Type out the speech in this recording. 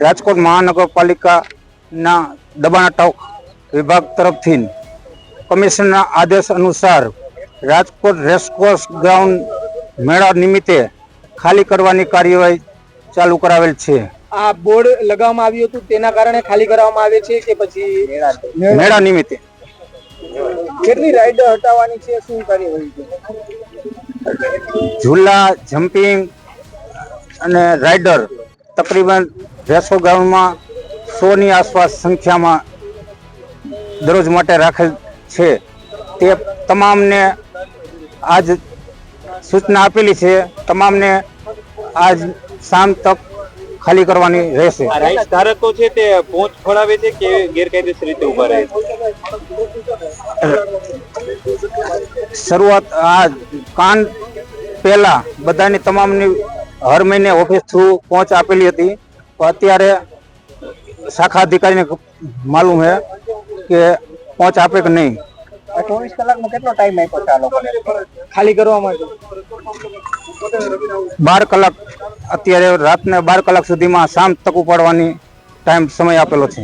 રાજકોટ મહાનગરપાલિકાના દબાણ અટક વિભાગ તરફથી કમિશનરના આદેશ અનુસાર રાજકોટ રેસકોર્સ ગ્રાઉન્ડ મેળા નિમિત્તે ખાલી કરવાની કાર્યવાહી ચાલુ કરાવેલ છે. આ બોર્ડ લગાવવામાં આવ્યું હતું તેના કારણે ખાલી કરવામાં આવે છે કે પછી મેળા નિમિત્તે. કેટલી રાઈડ હટાવવાની છે? શું કાર્યવાહી છે? ઝૂલા જમ્પિંગ અને રાઇડર તકરીબન રેસો ગ્રાઉન્ડમાં સોની આસપાસ સંખ્યામાં દરરોજ માટે રાખેલ છે. તે તમામને આજ સૂચના આપેલી છે. તમામને આજ શામ તક ખાલી કરવાની રહેશે. આ રાઈટ્સ ધારકો છે તે પહોંચ ખોળાવે છે કે ગેરકાયદેસર રીતે ઊભા રહે શરૂઆત આ કાન પહેલા બધાની તમામની હર મહિને ઓફિસ થ્રુ પહોંચ આપેલી હતી. તો અત્યારે શાખા અધિકારીને માલુમ છે કે પહોંચ આપે કે નહીં. ચોવીસ કલાકમાં કેટલો ટાઈમ આપ્યો છે આ લોકોને ખાલી કરવા માટે? બાર કલાક અત્યારે રાતને બાર કલાક સુધીમાં શામ તક ઉપાડવાની ટાઈમ સમય આપેલો છે.